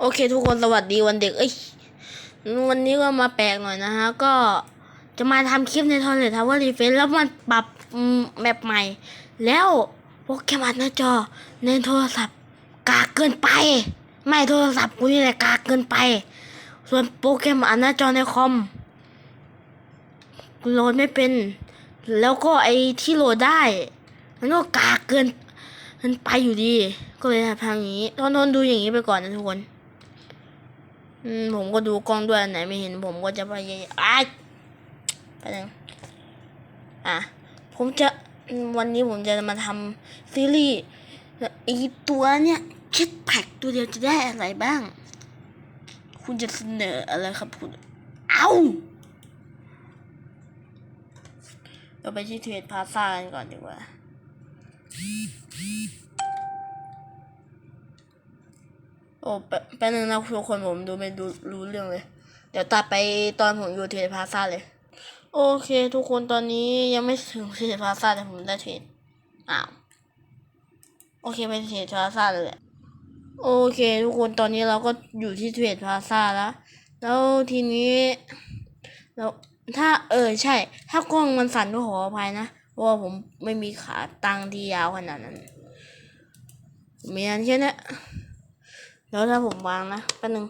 โอเค ทุกคนสวัสดีวันเด็ก เอ้ย วันนี้ก็มาแปลกหน่อยนะฮะ ก็จะมาทำคลิปในทอร์เรทาวเวอร์รีเฟนแล้วมันปรับแมปใหม่ แล้วโปเกมอนหน้าจอในโทรศัพท์กากเกินไป ไม่โทรศัพท์กูนี่แหละกากเกินไป ส่วนโปเกมอนหน้าจอในคอมโหลดไม่เป็น แล้วก็ไอที่โหลดได้ มันก็กากเกินมันไปอยู่ดี ก็เลยทำอย่างนี้ทนทนดูอย่างนี้ไปก่อนนะทุกคน อืมผมก็ดูกล้องด้วยไหนไม่เห็นผมก็จะพยายามอ้ายไปหนึ่งอะ ผมจะวันนี้ผมจะมาทำซีรีส์ไอีตัวเนี่ยคิดแพ็กตัวเดียวจะได้อะไรบ้าง คุณจะเสนออะไรครับคุณ เอาเราไปที่เทรดพาซ่ากันก่อนดีกว่า โอ้แป๊บนึงนะทุกคนผมดูไม่ดูรู้เรื่องเลย เดี๋ยวตัดไปตอนผมอยู่เทรดพาซาเลย โอเค ทุกคนตอนนี้ยังไม่ถึงเทรดพาซาแต่ผมได้เทรดอ้าวโอเคไปเทรดพาซาเลยแหละโอเค ทุกคนตอนนี้เราก็อยู่ที่เทรดพาซาแล้ว แล้วทีนี้แล้วถ้าเออใช่ ถ้ากล้องมันสั่นก็ขออภัยนะเพราะว่าผมไม่มีขาตั้งที่ยาวขนาดนั้นมีอันแค่ เนี้ยแล้วถ้าผมวางนะแป๊บนึง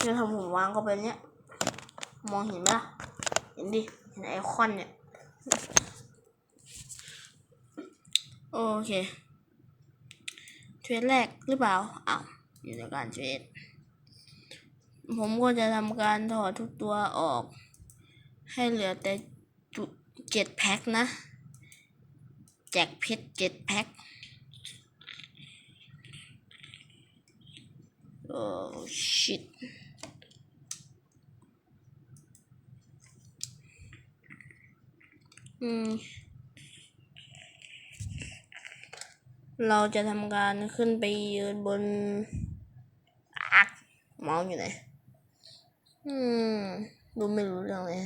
เนี่ยถ้าผมวางเข้าไปเนี้ย มองเห็นไหมล่ะ เห็นดิ เห็นไอคอนเนี่ย โอเค เทรดแรกหรือเปล่า อ้าว อยู่ในการเทรด ผมก็จะทำการถอดทุกตัวออก ให้เหลือแต่จุเจ็ดแพ็คนะ แจกเพชรเจ็ดแพ็ค โอ้ชิตอืมเราจะทำการขึ้นไปยืนบนอักเมาส์อยู่ไหน อืม ดูไม่รู้เรื่องเลย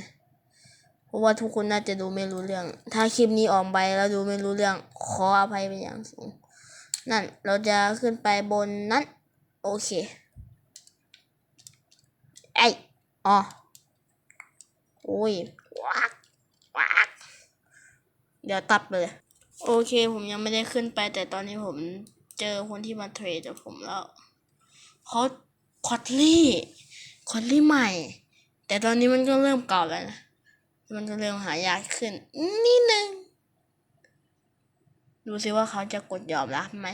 เพราะว่าทุกคนน่าจะดูไม่รู้เรื่อง ถ้าคลิปนี้ออกไปแล้วดูไม่รู้เรื่อง ขออภัยเป็นอย่างสูง นั่น เราจะขึ้นไปบนนั้น โอเค ไอ้ยอ๋อโอ้ยวักวักเดี๋ยวตัดเลย โอเค ผมยังไม่ได้ขึ้นไป แต่ตอนนี้ผมเจอคนที่มาเทรดกับผมแล้วเขาคอตลี่คอตลี่ใหม่ แต่ตอนนี้มันก็เริ่มเก่าแล้วนะ มันก็เริ่มหายากขึ้นนิดนึงดูซิว่าเขาจะกดยอมรับไหม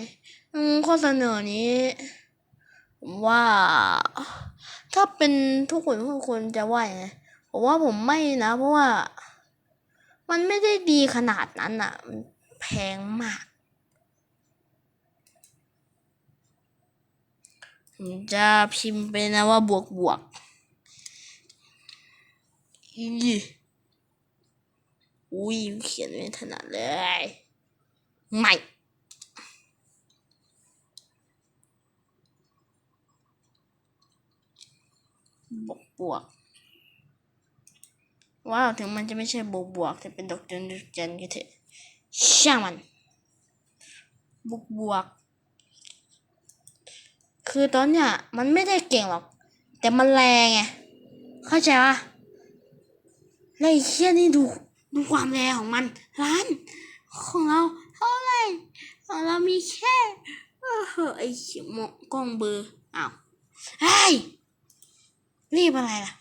อืมข้อเสนอนี้ ผมว่า ถ้าเป็นทุกคนทุกคนจะว่าไงผมว่าผมไม่นะ เพราะว่า มันไม่ได้ดีขนาดนั้นอะมันแพงมากผมจะพิมพ์ไปนะว่าบวกบวกอีอุ้ยเขียนไม่ถนัดเลย ไม่ บวกบวก ว้าว ถึงมันจะไม่ใช่บวกบวกแต่เป็นดอกจันดอกจันก็เถอะช่างมัน บวกบวก คือตอนเนี้ยมันไม่ได้เก่งหรอก แต่มันแรงไง เข้าใจปะแล้วไอ้เชี่ยนี่ดู ดูความแรงของมันล้าน ของเราเท่าไหร่ของเรามีแค่ เออเหอะไอ้เขียมองกล้องเบอร์อ้าวเฮ้ย รีบอะไรล่ะ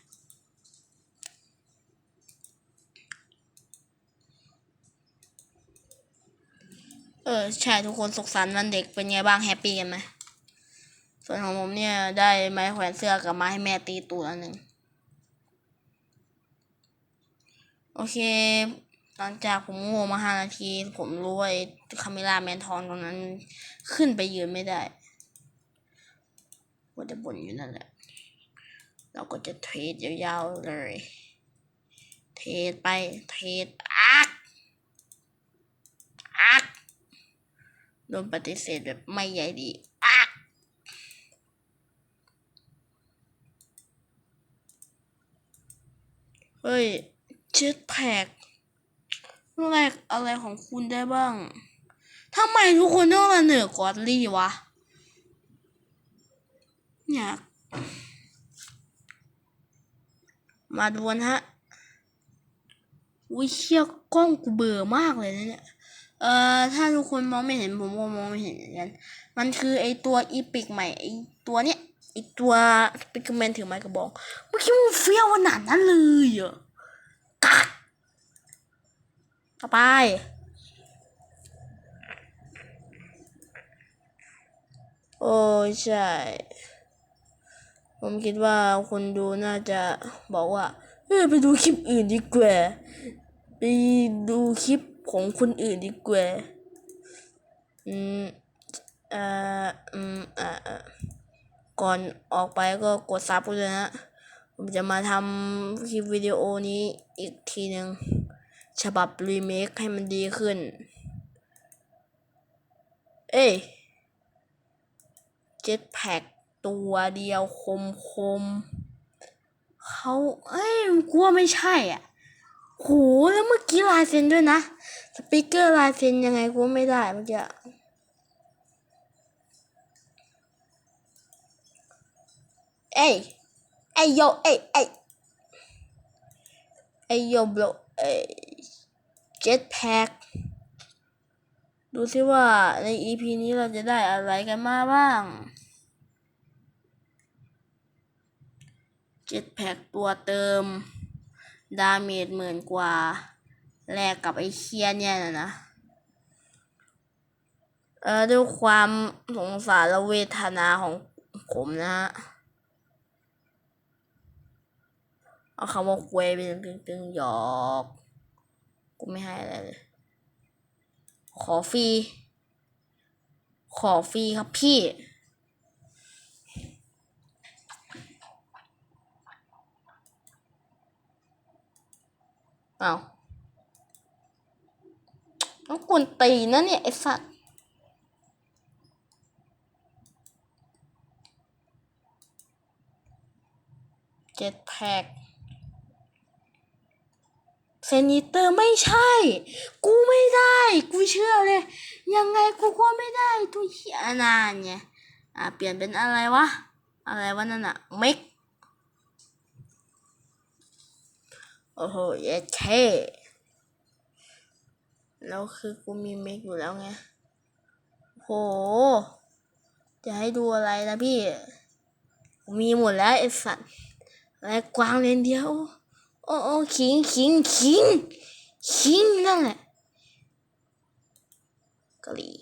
เออ ใช่ทุกคนสุขสันต์วันเด็กเป็นไงบ้างแฮปปี้กันไหมส่วนของผมเนี่ยได้ไม้แขวนเสื้อกับไม้ให้แม่ตีตัวหนึ่ง โอเค หลังจากผมโง่มาห้านาที ผมรู้ว่าไอ้คาเมล่าแมนทองตรงนั้น ขึ้นไปยืนไม่ได้ว่าจะบ่นอยู่นั่นแหละ เราก็จะเทรดยาวๆเลย เทรดไป เทรดอักอักโดนปฏิเสธแบบไม่ใหญ่ดีอักเฮ้ยเจ็ดแพ็กแรกอะไรของคุณได้บ้างทำไมทุกคนต้องเสนอกอดลี่วะอยาก มาดูนะฮะอุ้ยเชี่ยกล้องกูเบื่อมากเลยนะเนี่ย เอ่อ ถ้าทุกคนมองไม่เห็นผมก็มองไม่เห็นเหมือนกัน มันคือไอตัวอีพิกใหม่ไอตัวเนี้ยไอตัวสปิกเมนถือไม้กระบอกเมื่อกี้มันเฟี้ยวขนาดนั้นเลยเหรอกัดต่อไปโอ้ใช่ ผมคิดว่าคนดูน่าจะบอกว่าเฮ้ยไปดูคลิปอื่นดีกว่า ไปดูคลิปของคนอื่นดีกว่า อืมเอ่ออืมอ่าก่อนออกไปก็กดซับกันเลยนะ ผมจะมาทำคลิปวิดีโอนี้อีกทีหนึ่งฉบับรีเมคให้มันดีขึ้น เอ้ยเจ็ตแพ็ก ตัวเดียวคมคมเขาเอ้ยกลัวไม่ใช่อะโหแล้วเมื่อกี้ลายเซ็นด้วยนะสปีกเกอร์ลายเซ็นยังไงกูไม่ได้เมื่อกี้ะเอ้ยเอ้ยโยเอ้ยเอ้ยเอ้ยโยบลเอ้ยเจ็ตแพ็กดูซิว่าใน EP นี้เราจะได้อะไรกันมาบ้าง เจ็ตแพ็กตัวเติม ดาเมจหมื่นกว่า แลกกับไอ้เคียเนี่ยนะนะเออด้วยความสงสารและเวทนาของผมนะฮะเอาคำว่าควยไปตึงตึงๆหยอกกูไม่ให้อะไรเลย ขอฟรี ขอฟรีครับพี่ เอาต้องกวนตีนนะเนี่ย ไอ้สัตว์เจ็ดแพ็กเซนิเตอร์ไม่ใช่ กูไม่ได้ กูเชื่อเลย ยังไงกูก็ไม่ได้ตัวเหี้ยนานไงอะเปลี่ยนเป็นอะไรวะ อะไรวะนั่นอะเมก โอ้โหเยเท่แล้วคือกูมีเมกอยู่แล้วไงโห จะให้ดูอะไรนะพี่ มีหมดแล้วไอ้สัตว์อะไรกวางเลนเดียว โอ้โอ้ขิงขิงขิงขิงนั่นแหละกะหรี่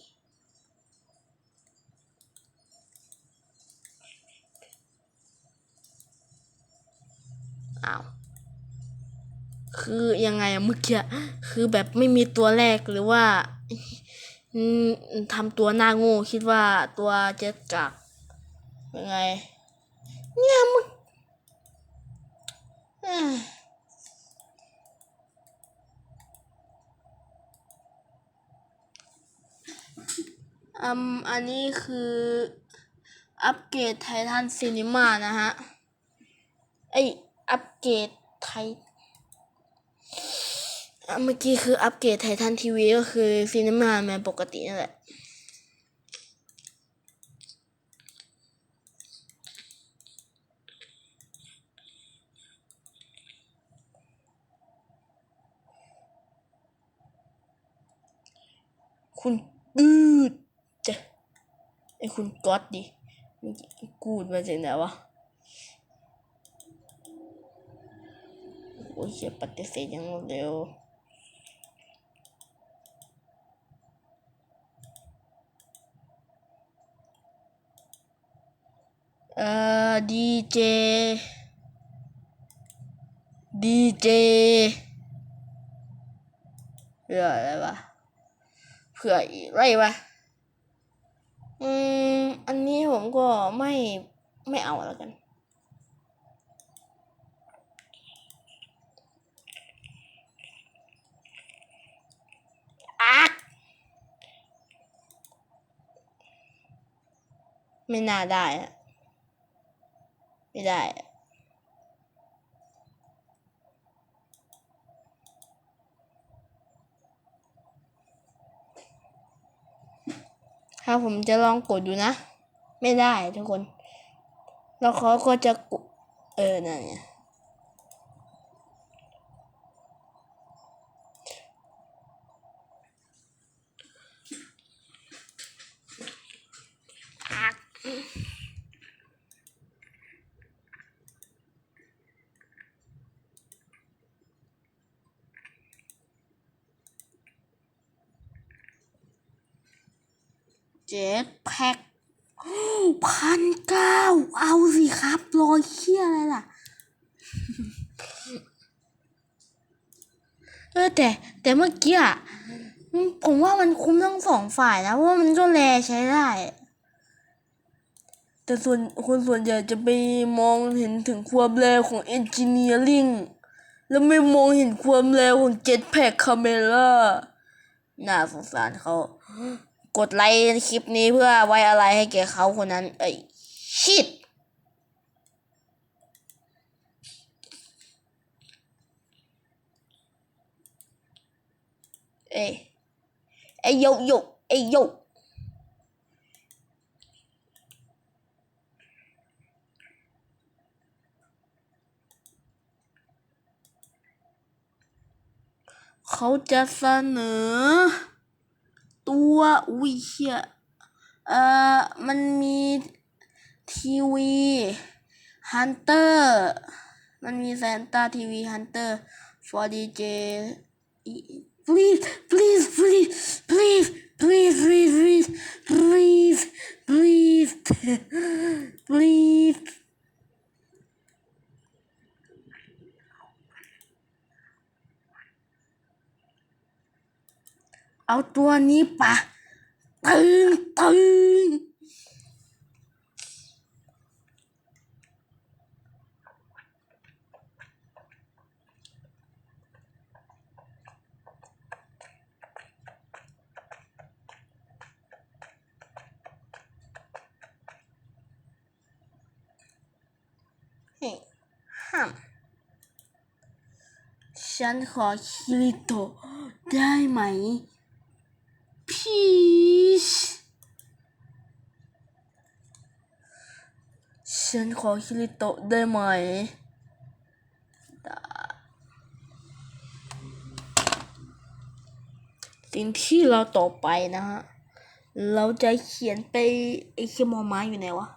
อ้าว คือยังไงอะเมื่อกี้คือแบบไม่มีตัวแรกหรือว่าทำตัวหน้าโง่คิดว่าตัวเจ็ดกักยังไง เนี่ยมึงอืมอันนี้คืออัปเกรดไททันซีนิมานะฮะ ไออัปเกรดไท เมื่อกี้คืออัปเกรดไททันทีวีก็คือซีนิมาแมนปกตินั่นแหละคุณอืดจะไอคุณก๊อตดิกูดมาจากไหนวะโอ้ยปฏิเสธอยังรวดเร็ว เอ่อ ดีเจ ดีเจเพื่ออะไรวะเพื่ออะไรวะ อืม อันนี้ผมก็ไม่ไม่เอาแล้วกันอักไม่น่าได้อะ ไม่ได้ ถ้าผมจะลองกดดูนะ ไม่ได้ทุกคน แล้วเขาก็จะกดเออ นั่นไง เจ็ดแพ็คพันเก้าเอาสิครับรอยเคี้ยอะไรล่ะ เออแต่ แต่เมื่อกี้อะผมว่ามันคุ้มทั้งสองฝ่ายนะเพราะว่ามันก็แลใช้ได้ แต่ส่วนคนส่วนใหญ่จะไปมองเห็นถึงความแรงของ Engineering แล้วไม่มองเห็นความแรงของ Jetpack Camera น่าสงสารเขา กดไลค์คลิปนี้เพื่อไว้อะไรให้แก่เขาคนนั้น เอ้ยชิดเอ้ยเอ้ยโยโยเอ้ยโยเขาจะเสนอ ตัวอุ้ยเชี่ยเอ่อมันมีทีวีฮันเตอร์มันมีแซนต้าทีวีฮันเตอร์ for DJ please please please please please please please please please เอาตัวนี้ปะตึงตึงเฮ้ยห้ามฉันขอคิริโตได้ไหม ฉันขอคิริโตะได้ไหมได้สิ่งที่เราต่อไปนะฮะ เราจะเขียนไปไอ้เขียมอม้าอยู่ไหนวะ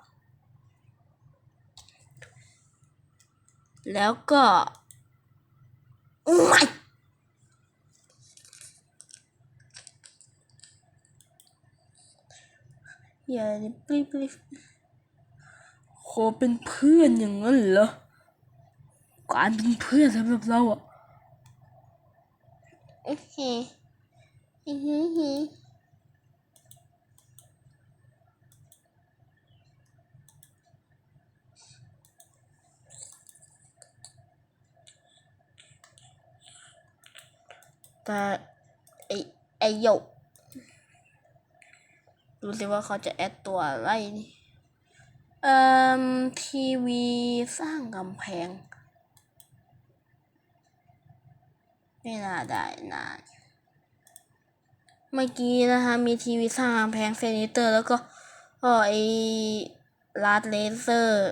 แล้วก็ไม่ อย่าปรีบรีบขอเป็นเพื่อนอย่างนั้นเหรอ การเป็นเพื่อนสำหรับเราอะ โอเค อือหือหือแต่ไอไอโยก ดูสิว่าเขาจะแอดตัวอะไรเอ่อทีวีสร้างกำแพง ไม่น่าได้นานเมื่อกี้นะคะ มีทีวีสร้างกำแพงเซนิเตอร์ แล้วก็ก็ไอลาดเลเซอร์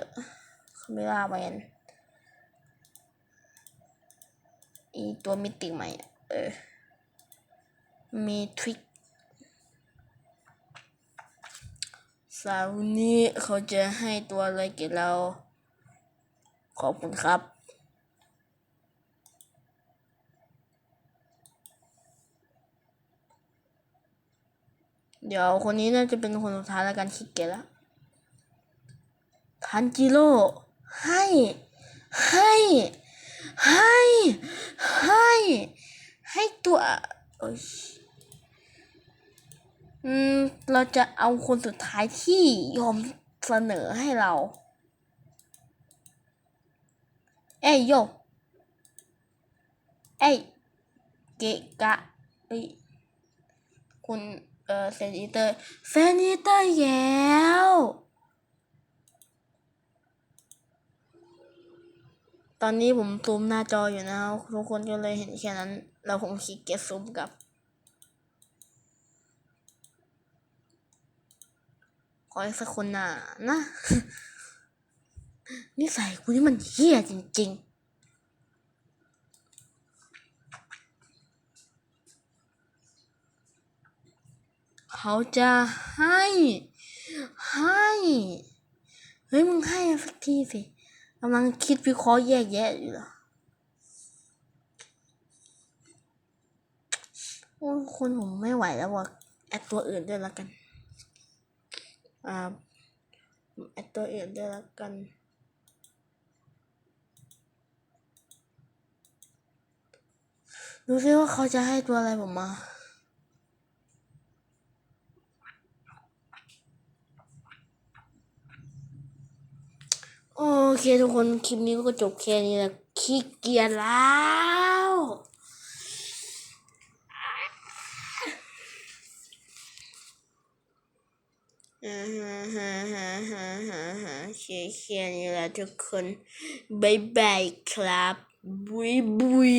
คาเมราแมนอีตัวมิติใหม่ เออ มีทริก สาวนี้เขาจะให้ตัวอะไรแก่เรา ขอบคุณครับ เดี๋ยวคนนี้น่าจะเป็นคนสุดท้ายแล้วกันคิดเกยจแล้วทันจิโร่ให้ ให้ ให้ ให้ ให้ตัวโอ้ย อืม เราจะเอาคนสุดท้ายที่ยอมเสนอให้เรา เอ้ยโยเอ้ยเกะกะเอ้ยคุณเออเซนิเตอร์เซนิเตอร์แย้วตอนนี้ผมซูมหน้าจออยู่นะทุกคนก็เลยเห็นแค่นั้น เราคงขี้เกียจซูมกับ ขออีกสักคนน่ะนะนิสัยกูนี่มันเฮี้ยจริงๆเขาจะให้ ให้ เฮ้ย มึงให้สักทีสิกำลังคิดวิเคราะห์แยกแยะอยู่เหรอโอ้คุณผมไม่ไหวแล้วว่ะแอดตัวอื่นด้วยแล้วกัน อ่าแอดตัวอื่นด้วยแล้วกัน ดูซิว่าเขาจะให้ตัวอะไรผมมาโอเคทุกคนคลิปนี้ก็จบแค่นี้แหละขี้เกียจแล้ว ฮ่าฮะฮะฮฮะฮฮะแค่แค่นี้แหละทุกคนบายบายครับบุยบุย